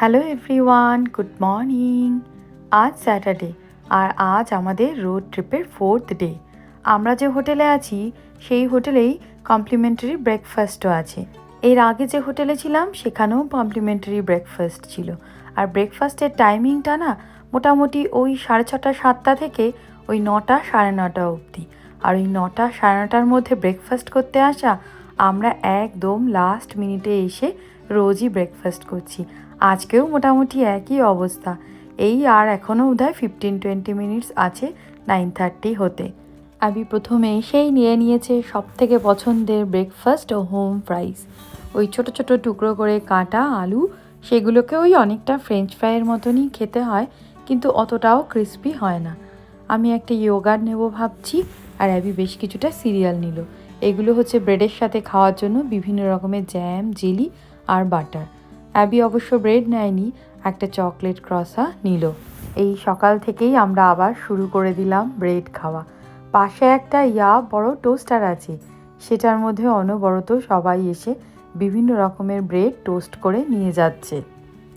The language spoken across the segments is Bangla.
হ্যালো এভরিওয়ান গুড মর্নিং আজ স্যাটারডে আর আজ আমাদের রোড ট্রিপের ফোর্থ ডে আমরা যে হোটেলে আছি, সেই হোটেলেই কমপ্লিমেন্টারি ব্রেকফাস্টও আছে। এর আগে যে হোটেলে ছিলাম, সেখানেও কমপ্লিমেন্টারি ব্রেকফাস্ট ছিল। আর ব্রেকফাস্টের টাইমিংটা না, মোটামুটি ওই সাড়ে ছটা, সাতটা থেকে ওই নটা, সাড়ে নটা অবধি। আর ওই নটা, সাড়ে নটার মধ্যে ব্রেকফাস্ট করতে আসা, আমরা একদম লাস্ট মিনিটে এসে রোজই ব্রেকফাস্ট করছি। আজকেও মোটামুটি একই অবস্থা। এই আর এখনও বোধহয় ফিফটিন টোয়েন্টি মিনিটস আছে নাইন থার্টি হতে। আমি প্রথমে সেই নিয়ে নিয়েছে সব থেকে পছন্দের ব্রেকফাস্ট ও হোম ফ্রাইস ওই ছোট ছোট টুকরো করে কাটা, আলু, সেগুলোকে ওই অনেকটা ফ্রেঞ্চ ফ্রাইয়ের মতনই খেতে হয়, কিন্তু অতটাও ক্রিস্পি হয় না। আমি একটা ইয়োগার্ট নেব ভাবছি, আর অ্যাবি বেশ কিছুটা সিরিয়াল নিল। এগুলো হচ্ছে ব্রেডের সাথে খাওয়ার জন্য বিভিন্ন রকমের জ্যাম জেলি আর বাটার অ্যাবি অবশ্য ব্রেড নেয়নি, একটা চকলেট ক্রসা নিল। এই সকাল থেকেই আমরা আবার শুরু করে দিলাম ব্রেড খাওয়া। পাশে একটা ইয়া বড় টোস্টার আছে, সেটার মধ্যে অনবরত সবাই এসে বিভিন্ন রকমের ব্রেড টোস্ট করে নিয়ে যাচ্ছে।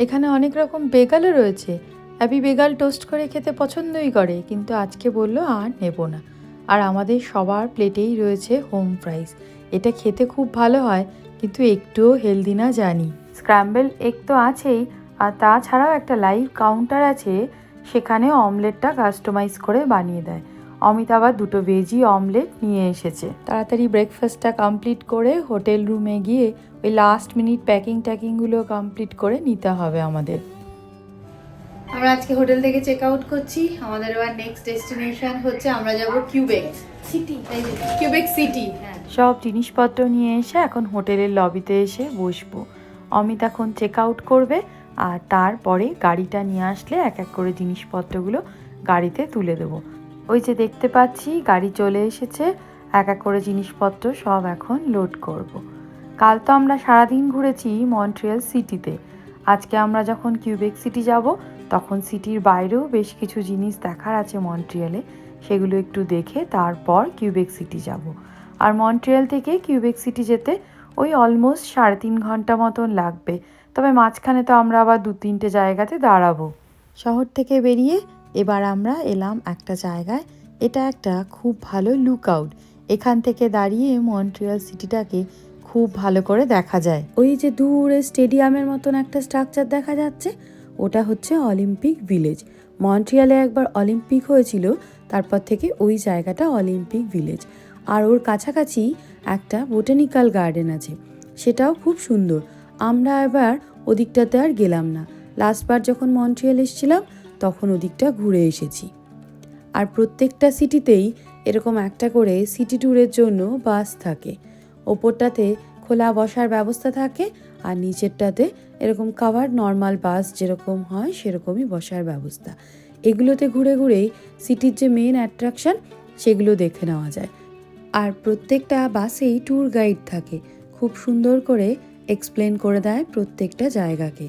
এখানে অনেক রকম বেগালও রয়েছে। অ্যাবি বেগাল টোস্ট করে খেতে পছন্দই করে, কিন্তু আজকে বলল আর নেব না। আর আমাদের সবার প্লেটেই রয়েছে হোম ফ্রাইস। এটা খেতে খুব ভালো হয়, কিন্তু একটুও হেলদি না জানি। স্ক্র্যাম্বল এগ তো আছেই আর তাছাড়াও একটা লাইভ কাউন্টার আছে সেখানে অমলেটটা কাস্টমাইজ করে বানিয়ে দেয়। অমিত আবার দুটো ভেজি অমলেট নিয়ে এসেছে। তাড়াতাড়ি ব্রেকফাস্টটা কমপ্লিট করে হোটেল রুমে গিয়ে ওই লাস্ট মিনিট প্যাকিং ট্যাকিংগুলো কমপ্লিট করে নিতে হবে আমাদের। আমরা আজকে হোটেল থেকে চেক আউট করছি। আমাদের এবার নেক্সট ডেস্টিনেশন হচ্ছে আমরা যাব কিউবেক সিটি কিউবেক সিটি সব জিনিসপত্র নিয়ে এসে এখন হোটেলের লবিতে এসে বসবো। অমিত এখন চেক আউট করবে আর তারপরে গাড়িটা নিয়ে আসলে এক এক করে জিনিসপত্রগুলো গাড়িতে তুলে দেবো। ওই যে দেখতে পাচ্ছি, গাড়ি চলে এসেছে, এক এক করে জিনিসপত্র সব এখন লোড করব। কাল তো আমরা সারাদিন ঘুরেছি মন্ট্রিয়াল সিটিতে। আজকে আমরা যখন কিউবেক সিটি যাব, তখন সিটির বাইরেও বেশ কিছু জিনিস দেখার আছে মন্ট্রিয়ালে। সেগুলো একটু দেখে তারপর কিউবেক সিটি যাব। আর মন্ট্রিয়াল থেকে কিউবেক সিটি যেতে ওই অলমোস্ট সাড়ে তিন ঘণ্টা মতন লাগবে। তবে মাঝখানে তো আমরা আবার দু তিনটে জায়গাতে দাঁড়াবো। শহর থেকে বেরিয়ে এবার আমরা এলাম একটা জায়গায়। এটা একটা খুব ভালো লুক আউট এখান থেকে দাঁড়িয়ে মন্ট্রিয়াল সিটিটাকে খুব ভালো করে দেখা যায়। ওই যে দূরে স্টেডিয়ামের মতন একটা স্ট্রাকচার দেখা যাচ্ছে ওটা হচ্ছে অলিম্পিক ভিলেজ মন্ট্রিয়ালে একবার অলিম্পিক হয়েছিল তারপর থেকে ওই জায়গাটা অলিম্পিক ভিলেজ আর ওর কাছাকাছি একটা বোটানিক্যাল গার্ডেন আছে। সেটাও খুব সুন্দর। আমরা এবার ওদিকটাতে আর গেলাম না। লাস্টবার যখন মন্ট্রিয়াল এসেছিলাম, তখন ওদিকটা ঘুরে এসেছি। আর প্রত্যেকটা সিটিতেই এরকম একটা করে সিটি ট্যুরের জন্য বাস থাকে। ওপরটাতে খোলা বসার ব্যবস্থা থাকে আর নিচেরটাতে এরকম কাভার নর্মাল বাস যেরকম হয়, সেরকমই বসার ব্যবস্থা। এগুলোতে ঘুরে ঘুরেই সিটির যে মেন অ্যাট্রাকশন সেগুলো দেখে নেওয়া যায়। আর প্রত্যেকটা বাসেই ট্যুর গাইড থাকে। খুব সুন্দর করে এক্সপ্লেন করে দেয় প্রত্যেকটা জায়গাকে।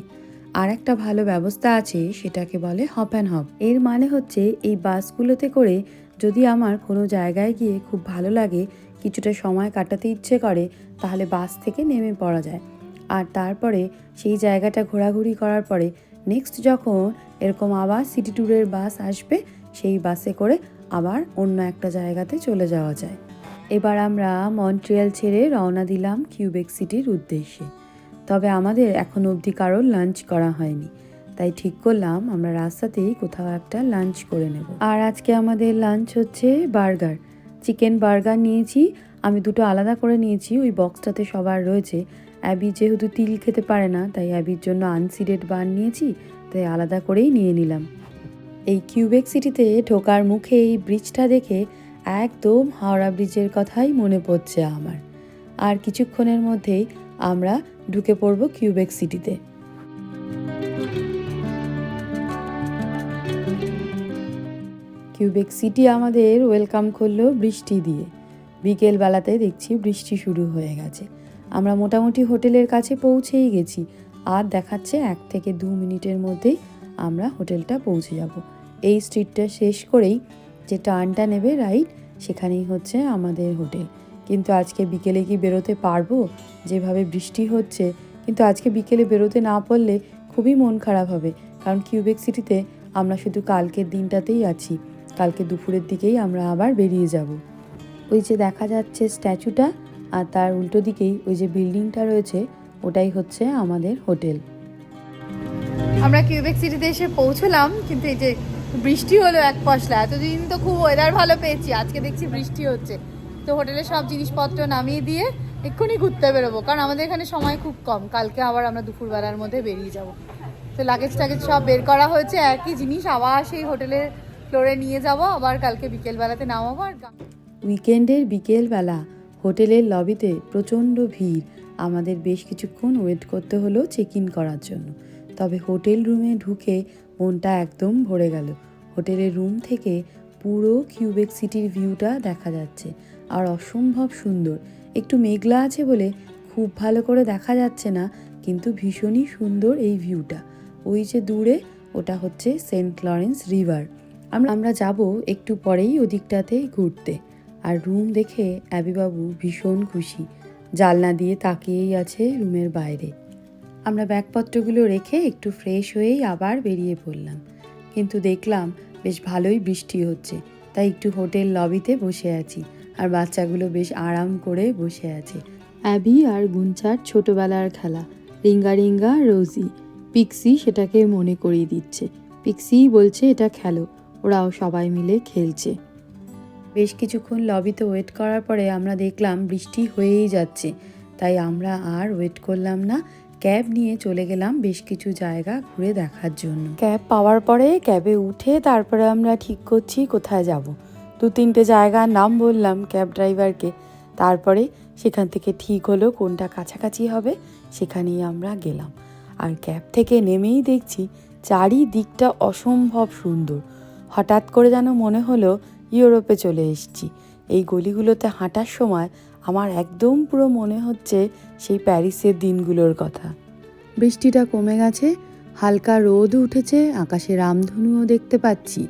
আর একটা ভালো ব্যবস্থা আছে, সেটাকে বলে হপ অ্যান্ড হপ এর মানে হচ্ছে, এই বাসগুলোতে করে যদি আমার কোনো জায়গায় গিয়ে খুব ভালো লাগে, কিছুটা সময় কাটাতে ইচ্ছে করে, তাহলে বাস থেকে নেমে পড়া যায়। আর তারপরে সেই জায়গাটা ঘোরাঘুরি করার পরে নেক্সট যখন এরকম আবার সিটি ট্যুরের বাস আসবে, সেই বাসে করে আবার অন্য একটা জায়গাতে চলে যাওয়া যায়। এবার আমরা মন্ট্রিয়াল ছেড়ে রওনা দিলাম কিউবেক সিটির উদ্দেশ্যে। তবে আমাদের এখন অবধি কারোর লাঞ্চ করা হয়নি। তাই ঠিক করলাম আমরা রাস্তাতেই কোথাও একটা লাঞ্চ করে নেব। আর আজকে আমাদের লাঞ্চ হচ্ছে বার্গার। চিকেন বার্গার নিয়েছি, আমি দুটো আলাদা করে নিয়েছি, ওই বক্সটাতে সবার রয়েছে। অ্যাবি যেহেতু তিল খেতে পারে না, তাই অ্যাবির জন্য আনসিডেড বান নিয়েছি, তাই আলাদা করেই নিয়ে নিলাম। এই কিউবেক সিটিতে ঢোকার মুখে এই ব্রিজটা দেখে একদম হাওড়া ব্রিজের কথাই মনে পড়ছে আমার। আর কিছুক্ষণের মধ্যেই আমরা ঢুকে পড়ব কিউবেক সিটিতে। কিউবেক সিটি আমাদের ওয়েলকাম করল বৃষ্টি দিয়ে। বিকেল বেলাতে দেখছি বৃষ্টি শুরু হয়ে গেছে। আমরা মোটামুটি হোটেলের কাছে পৌঁছেই গেছি। আর দেখাচ্ছে এক থেকে দু মিনিটের মধ্যেই আমরা হোটেলটা পৌঁছে যাব। এই স্ট্রিটটা শেষ করেই যে টার্নটা নেবে রাইট সেখানেই হচ্ছে আমাদের হোটেল। কিন্তু আজকে বিকেলে কি বেরোতে পারব? যেভাবে বৃষ্টি হচ্ছে, কিন্তু আজকে বিকেলে বেরোতে না পারলে খুবই মন খারাপ হবে। কারণ কিউবেক সিটিতে আমরা শুধু কালকের দিনটাতেই আছি। কালকে দুপুরের দিকেই আমরা আবার বেরিয়ে যাব। ওই যে দেখা যাচ্ছে স্ট্যাচুটা, আর তার উল্টো দিকেই ওই যে বিল্ডিংটা রয়েছে, ওটাই হচ্ছে আমাদের হোটেল। আমরা কিউবেক সিটিতে এসে পৌঁছলাম, কিন্তু এই যে বৃষ্টি হলো এক পশলা। এতদিন তো খুব ওয়েদার ভালো পেয়েছি, আজকে দেখছি বৃষ্টি হচ্ছে। তো হোটেলে সব জিনিসপত্র নামিয়ে দিয়ে এক্ষুনি ঘুরতে বেরোবো, কারণ আমাদের এখানে সময় খুব কম। কালকে আবার আমরা দুপুরবেলার মধ্যে বেরিয়ে যাব। তো লাগেজ টাগেজ সব বের করা হয়েছে, একই জিনিস, আবার সেই হোটেলের ফ্লোরে নিয়ে যাব, আবার কালকে বিকেলবেলাতে নামাবো আর উইকেন্ডের বিকেলবেলা হোটেলের লবিতে প্রচণ্ড ভিড়। আমাদের বেশ কিছুক্ষণ ওয়েট করতে হলো চেক ইন করার জন্য। তবে হোটেল রুমে ঢুকে মনটা একদম ভরে গেল। হোটেলের রুম থেকে পুরো কিউবেক সিটির ভিউটা দেখা যাচ্ছে। আর অসম্ভব সুন্দর। একটু মেঘলা আছে বলে খুব ভালো করে দেখা যাচ্ছে না, কিন্তু ভীষণই সুন্দর এই ভিউটা। ওই যে দূরে, ওটা হচ্ছে সেন্ট লরেন্স রিভার। আমরা আমরা যাব একটু পরেই ওদিকটাতে ঘুরতে। আর রুম দেখে অ্যাবিবাবু ভীষণ খুশি। জালনা দিয়ে তাকিয়েই আছে রুমের বাইরে। আমরা ব্যাগপত্রগুলো রেখে একটু ফ্রেশ হয়েই আবার বেরিয়ে পড়লাম। কিন্তু দেখলাম বেশ ভালোই বৃষ্টি হচ্ছে, তাই একটু হোটেল লবিতে বসে আছি আর বাচ্চাগুলো বেশ আরাম করে বসে আছে। অ্যাবি আর গুঞ্চার ছোটবেলার খেলা, রিঙ্গা রিঙ্গা, রোজি। পিক্সি সেটাকে মনে করিয়ে দিচ্ছে। পিক্সি বলছে, এটা খেলো, ওরাও সবাই মিলে খেলছে। বেশ কিছুক্ষণ লবিতে ওয়েট করার পরে আমরা দেখলাম বৃষ্টি হয়েই যাচ্ছে, তাই আমরা আর ওয়েট করলাম না। ক্যাব নিয়ে চলে গেলাম বেশ কিছু জায়গা ঘুরে দেখার জন্য। ক্যাব পাওয়ার পরে ক্যাবে উঠে তারপরে আমরা ঠিক করছি কোথায় যাব। দু তিনটে জায়গার নাম বললাম ক্যাব ড্রাইভারকে। তারপরে সেখান থেকে ঠিক হলো কোনটা কাছাকাছি হবে সেখানেই আমরা গেলাম। আর ক্যাব থেকে নেমেই দেখছি চারিদিকটা অসম্ভব সুন্দর। হঠাৎ করে যেন মনে হলো ইউরোপে চলে এসেছি। এই গলিগুলোতে হাঁটার সময় আমার একদম পুরো মনে হচ্ছে সেই প্যারিসের দিনগুলোর কথা। বৃষ্টিটা কমে গেছে, হালকা রোদ উঠেছে, আকাশে রামধনুও দেখতে পাচ্ছি।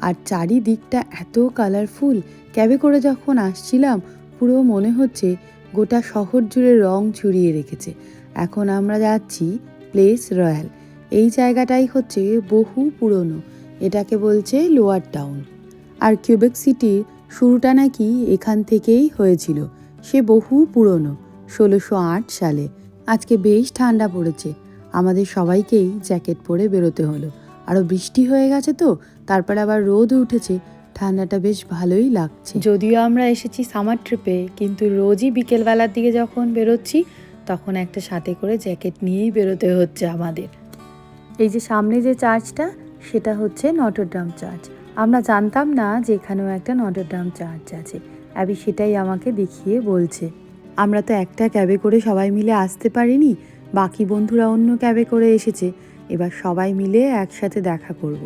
আর চারিদিকটা এত কালারফুল ক্যাবে করে যখন আসছিলাম, পুরো মনে হচ্ছে গোটা শহর জুড়ে রং ছড়িয়ে রেখেছে। এখন আমরা যাচ্ছি প্লেস রয়্যাল এই জায়গাটাই হচ্ছে বহু পুরনো, এটাকে বলছে লোয়ার টাউন আর কিউবেক সিটির শুরুটা নাকি এখান থেকেই হয়েছিল। সে বহু পুরনো ষোলোশো আট সালে। আজকে বেশ ঠান্ডা পড়েছে। আমাদের সবাইকেই জ্যাকেট পরে বেরোতে হলো। আরও বৃষ্টি হয়ে গেছে তো তারপর আবার রোদ উঠেছে। ঠান্ডাটা বেশ ভালোই লাগছে। যদিও আমরা এসেছি সামার ট্রিপে কিন্তু রোজই বিকেলবেলার দিকে যখন বেরোচ্ছি তখন একটা সাথে করে জ্যাকেট নিয়েই বেরোতে হচ্ছে আমাদের। এই যে সামনে যে চার্চটা সেটা হচ্ছে নটরডাম চার্চ। আমরা জানতাম না যে এখানেও একটা নটরডাম চার্চ আছে। অ্যাবি সেটাই আমাকে দেখিয়ে বলছে। আমরা তো একটা ক্যাবে করে সবাই মিলে আসতে পারিনি, বাকি বন্ধুরা অন্য ক্যাবে করে এসেছে। এবার সবাই মিলে একসাথে দেখা করব।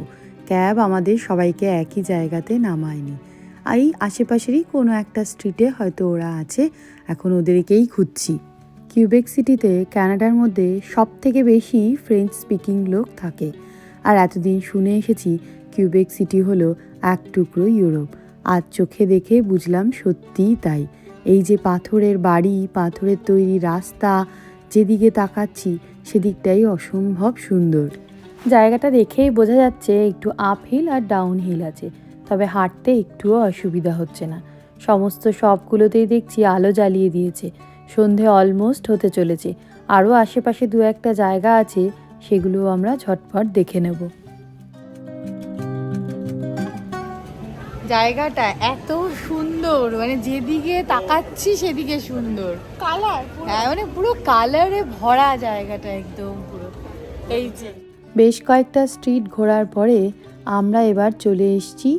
ক্যাব আমাদের সবাইকে একই জায়গাতে নামায়নি। এই আশেপাশেরই কোনো একটা স্ট্রিটে হয়তো ওরা আছে, এখন ওদেরকেই খুঁজছি। কিউবেক সিটিতে কানাডার মধ্যে সব থেকে বেশি ফ্রেঞ্চ স্পিকিং লোক থাকে। আর এতদিন শুনে এসেছি কিউবেক সিটি হলো এক টুকরো ইউরোপ। আজ চোখে দেখে বুঝলাম সত্যিই তাই। এই যে পাথরের বাড়ি, পাথরের তৈরি রাস্তা, যেদিকে তাকাচ্ছি, সেদিকটাই অসম্ভব সুন্দর। জায়গাটা দেখেই বোঝা যাচ্ছে একটু আপ হিল আর ডাউন হিল আছে, তবে হাঁটতে একটুও অসুবিধা হচ্ছে না। সমস্ত সবগুলোতেই দেখছি আলো জ্বালিয়ে দিয়েছে, সন্ধে অলমোস্ট হতে চলেছে। আরও আশেপাশে দু একটা জায়গা আছে সেগুলো আমরা ঝটপট দেখে নেব। জায়গাটা এত সুন্দর। মানে যেদিকে তাকাচ্ছি সেদিকে সুন্দর। কালার হ্যাঁ মানে পুরো কালারে ভরা জায়গাটা একদম পুরো। এই যে। বেশ কয়েকটা স্ট্রিট ঘোরার পরে আমরা এবার চলে এসেছি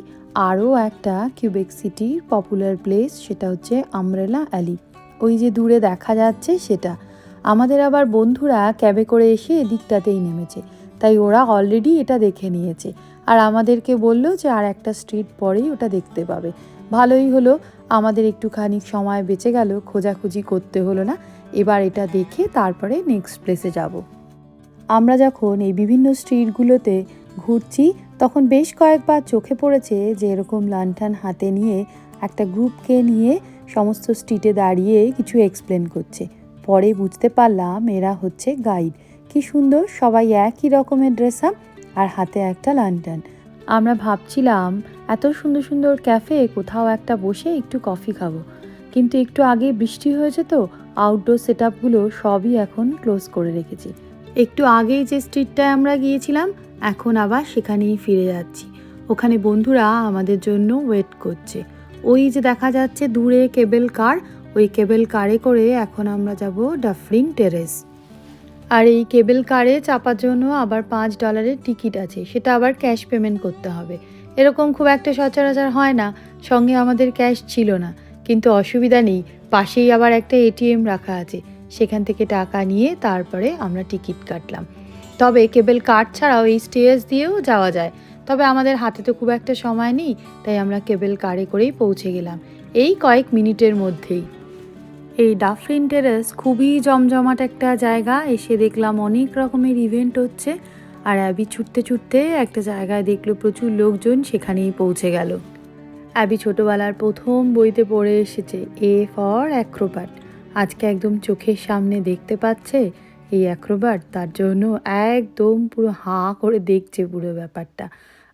আরও একটা কিউবেক সিটির পপুলার প্লেস সেটা হচ্ছে আমরেলা অ্যালি ওই যে দূরে দেখা যাচ্ছে সেটা। আমাদের আবার বন্ধুরা ক্যাবে করে এসে এদিকটাতেই নেমেছে। তাই ওরা অলরেডি এটা দেখে নিয়েছে। আর আমাদেরকে বলল যে আর একটা স্ট্রিট পরেই ওটা দেখতে পাবে। ভালোই হলো, আমাদের একটুখানি সময় বেঁচে গেল, খোঁজাখুঁজি করতে হলো না। এবার এটা দেখে তারপরে নেক্সট প্লেসে যাব। আমরা যখন এই বিভিন্ন স্ট্রিটগুলোতে ঘুরছি, তখন বেশ কয়েকবার চোখে পড়েছে যে এরকম লান্টান হাতে নিয়ে একটা গ্রুপকে নিয়ে সমস্ত স্ট্রিটে দাঁড়িয়ে কিছু এক্সপ্লেন করছে। পরে বুঝতে পারলাম এরা হচ্ছে গাইড কি সুন্দর, সবাই একই রকমের ড্রেস আপ আর হাতে একটা লান্টান। আমরা ভাবছিলাম, এত সুন্দর সুন্দর ক্যাফে, কোথাও একটা বসে একটু কফি খাব। কিন্তু একটু আগে বৃষ্টি হয়েছে তো আউটডোর সেট সবই এখন ক্লোজ করে রেখেছি। একটু আগেই যে স্ট্রিটটায় আমরা গিয়েছিলাম, এখন আবার সেখানেই ফিরে যাচ্ছি। ওখানে বন্ধুরা আমাদের জন্য ওয়েট করছে। ওই যে দেখা যাচ্ছে দূরে কেবেল কার ওই কেবেল কারে করে এখন আমরা যাব ডাফলিন টেরেস আর এই কেবল কারে চাপার জন্য আবার পাঁচ ডলারের টিকিট আছে, সেটা আবার ক্যাশ পেমেন্ট করতে হবে। এরকম খুব একটা সচরাচর হয় না, সঙ্গে আমাদের ক্যাশ ছিল না। কিন্তু অসুবিধা নেই, পাশেই আবার একটা এটিএম রাখা আছে, সেখান থেকে টাকা নিয়ে তারপরে আমরা টিকিট কাটলাম। তবে কেবল কার্ড ছাড়াও এই স্টেজ দিয়েও যাওয়া যায়। তবে আমাদের হাতে তো খুব একটা সময় নেই, তাই আমরা কেবল কারে করেই পৌঁছে গেলাম। এই কয়েক মিনিটের মধ্যেই। এই ডাফলিন টেরেস খুবই জমজমাট একটা জায়গা, এসে দেখলাম অনেক রকমের ইভেন্ট হচ্ছে, আর অ্যাবি ছুটতে ছুটতে একটা জায়গায় দেখল প্রচুর লোকজন, সেখানেই পৌঁছে গেল। অ্যাবি ছোটোবেলার প্রথম বইতে পড়ে এসেছে এ ফর অ্যাক্রোবাট আজকে একদম চোখের সামনে দেখতে পাচ্ছে, এই অ্যাক্রোবাট তার জন্য একদম পুরো হাঁ করে দেখছে পুরো ব্যাপারটা।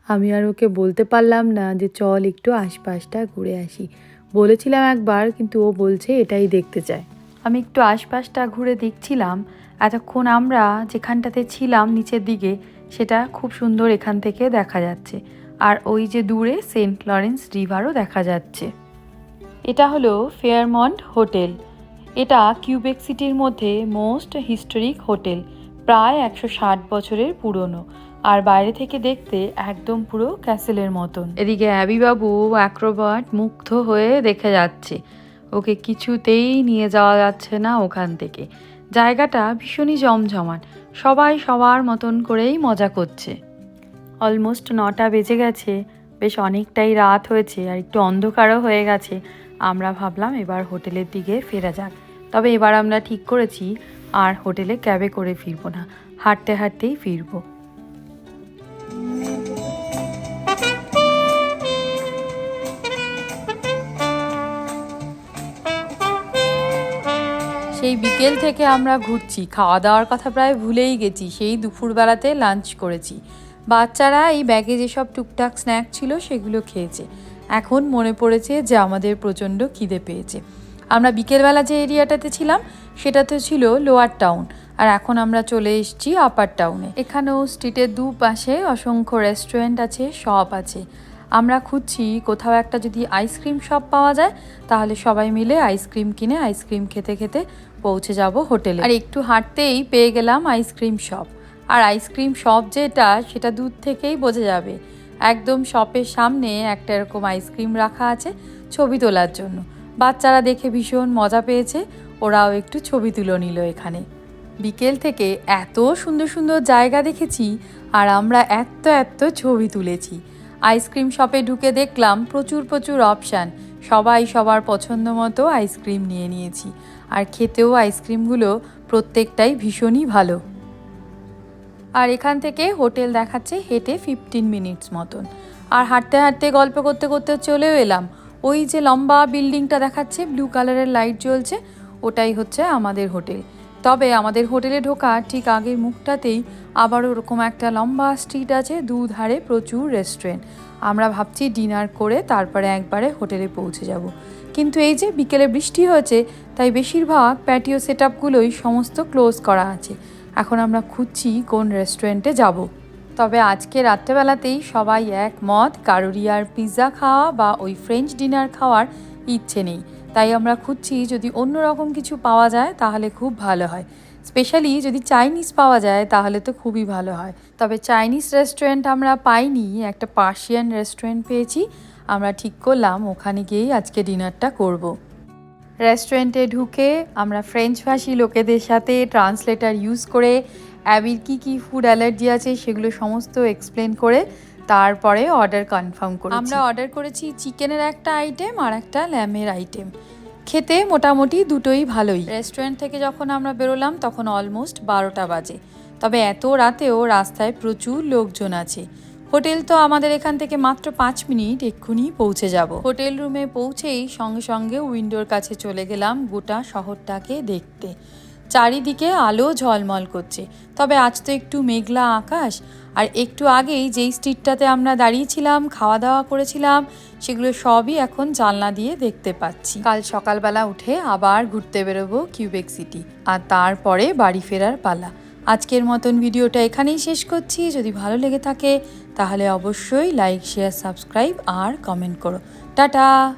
আমি আর ওকে বলতে পারলাম না যে চল একটু আশপাশটা ঘুরে আসি। বলেছিলাম একবার, কিন্তু ও বলছে এটাই দেখতে চায়। আমি একটু আশপাশটা ঘুরে দেখছিলাম। এতক্ষণ আমরা যেখানটাতে ছিলাম, নিচের দিকে, সেটা খুব সুন্দর এখান থেকে দেখা যাচ্ছে। আর ওই যে দূরে সেন্ট লরেন্স রিভারও দেখা যাচ্ছে। এটা হলো ফেয়ারমন্ট হোটেল। এটা কিউবেক সিটির মধ্যে মোস্ট হিস্টোরিক হোটেল, প্রায় একশো ষাট বছরের পুরনো। আর বাইরে থেকে দেখতে একদম পুরো ক্যাসেলের মতন। এদিকে অ্যাবিবাবু অ্যাক্রোবাট মুগ্ধ হয়ে দেখে যাচ্ছে। ওকে কিছুতেই নিয়ে যাওয়া যাচ্ছে না ওখান থেকে। জায়গাটা ভীষণই জমজমাট। সবাই সবার মতন করেই মজা করছে। অলমোস্ট নটা বেজে গেছে। বেশ অনেকটাই রাত হয়েছে আর একটু অন্ধকারও হয়ে গেছে। আমরা ভাবলাম এবার হোটেলের দিকে ফেরা যাক। তবে এবার আমরা ঠিক করেছি আর হোটেলে ক্যাবে করে ফিরবো না। হাঁটতে হাঁটতেই ফিরবো। সেই বিকেল থেকে আমরা ঘুরছি। খাওয়া দাওয়ার কথা প্রায় ভুলেই গেছি। সেই দুপুরবেলাতে লাঞ্চ করেছি। বাচ্চারা এই ব্যাগে যেসব টুকটাক স্ন্যাক ছিল সেগুলো খেয়েছে। এখন মনে পড়েছে যে আমাদের প্রচণ্ড খিদে পেয়েছে। আমরা বিকেলবেলা যে এরিয়াটাতে ছিলাম সেটা তো ছিল লোয়ার টাউন। আর এখন আমরা চলে এসেছি আপার টাউনে। এখানেও স্ট্রিটের দুপাশে অসংখ্য রেস্টুরেন্ট আছে, শপ আছে। আমরা খুঁজছি কোথাও একটা যদি আইসক্রিম শপ পাওয়া যায়, তাহলে সবাই মিলে আইসক্রিম কিনে আইসক্রিম খেতে খেতে পৌঁছে যাব হোটেলে। আর একটু হাঁটতেই পেয়ে গেলাম আইসক্রিম শপ। আর আইসক্রিম শপ যেটা, সেটা দূর থেকেই বোঝা যাবে। একদম শপের সামনে একটা এরকম আইসক্রিম রাখা আছে ছবি তোলার জন্য। বাচ্চারা দেখে ভীষণ মজা পেয়েছে, ওরাও একটু ছবি তুলে নিল এখানে। বিকেল থেকে এত সুন্দর সুন্দর জায়গা দেখেছি, আর আমরা এত এত ছবি তুলেছি। আইসক্রিম শপে ঢুকে দেখলাম প্রচুর প্রচুর অপশান। সবাই সবার পছন্দ মতো আইসক্রিম নিয়ে নিয়েছি। আর খেতেও আইসক্রিমগুলো প্রত্যেকটাই ভীষণই ভালো। আর এখান থেকে হোটেল দেখাচ্ছে হেঁটে ফিফটিন মিনিটস মতন। আর হাঁটতে হাঁটতে, গল্প করতে করতে চলেও এলাম। ওই যে লম্বা বিল্ডিংটা দেখাচ্ছে ব্লু কালারের লাইট জ্বলছে, ওটাই হচ্ছে আমাদের হোটেল। তবে আমাদের হোটেলে ঢোকা ঠিক আগের মুখটাতেই আবার ওরকম একটা লম্বা স্ট্রিট আছে, দুধারে প্রচুর রেস্টুরেন্ট। আমরা ভাবছি ডিনার করে তারপরে একবারে হোটেলে পৌঁছে যাব। কিন্তু এই যে বিকেলে বৃষ্টি হয়েছে, তাই বেশিরভাগ প্যাটিও সেট আপগুলোই সমস্ত ক্লোজ করা আছে। এখন আমরা খুঁজছি কোন রেস্টুরেন্টে যাব। তবে আজকে রাত্রেবেলাতেই সবাই একমত কারোরই কারুরিয়ার পিৎজা খাওয়া বা ওই ফ্রেঞ্চ ডিনার খাওয়ার ইচ্ছে নেই। তাই আমরা খুঁজছি যদি অন্য রকম কিছু পাওয়া যায় তাহলে খুব ভালো হয় স্পেশালি যদি চাইনিজ পাওয়া যায় তাহলে তো খুবই ভালো হয় তবে চাইনিজ রেস্টুরেন্ট আমরা পাইনি, একটা পার্সিয়ান রেস্টুরেন্ট পেয়েছি, আমরা ঠিক করলাম, ওখানে গিয়েই আজকে ডিনারটা করব। রেস্টুরেন্টে ঢুকে আমরা ফ্রেঞ্চ ভাষী লোকেদের সাথে ট্রান্সলেটার ইউজ করে, অ্যাবির কী কী ফুড অ্যালার্জি আছে সেগুলো সমস্ত এক্সপ্লেন করে তারপরে অর্ডার কনফার্ম করি আমরা অর্ডার করেছি চিকেনের একটা আইটেম আর একটা ল্যামের আইটেম খেতে মোটামুটি দুটোই ভালোই। রেস্টুরেন্ট থেকে যখন আমরা বেরোলাম, তখন অলমোস্ট বারোটা বাজে। তবে এত রাতেও রাস্তায় প্রচুর লোকজন আছে। হোটেল তো আমাদের এখান থেকে মাত্র পাঁচ মিনিট এক্ষুনি পৌঁছে যাব। হোটেল রুমে পৌঁছেই সঙ্গে সঙ্গে উইন্ডোর কাছে চলে গেলাম গোটা শহরটাকে দেখতে। চারিদিকে আলো ঝলমল করছে। তবে আজ তো একটু মেঘলা আকাশ। আর একটু আগেই যেই স্ট্রিটটাতে আমরা দাঁড়িয়েছিলাম খাওয়া দাওয়া করেছিলাম, সেগুলো সবই এখন জানলা দিয়ে দেখতে পাচ্ছি। কাল সকালবেলা উঠে আবার ঘুরতে বেরোবো কিউবেক সিটি। আর তারপরে বাড়ি ফেরার পালা। আজকের মতন ভিডিওটা এখানেই শেষ করছি। যদি ভালো লেগে থাকে, তাহলে অবশ্যই লাইক, শেয়ার, সাবস্ক্রাইব আর কমেন্ট করো। টাটা!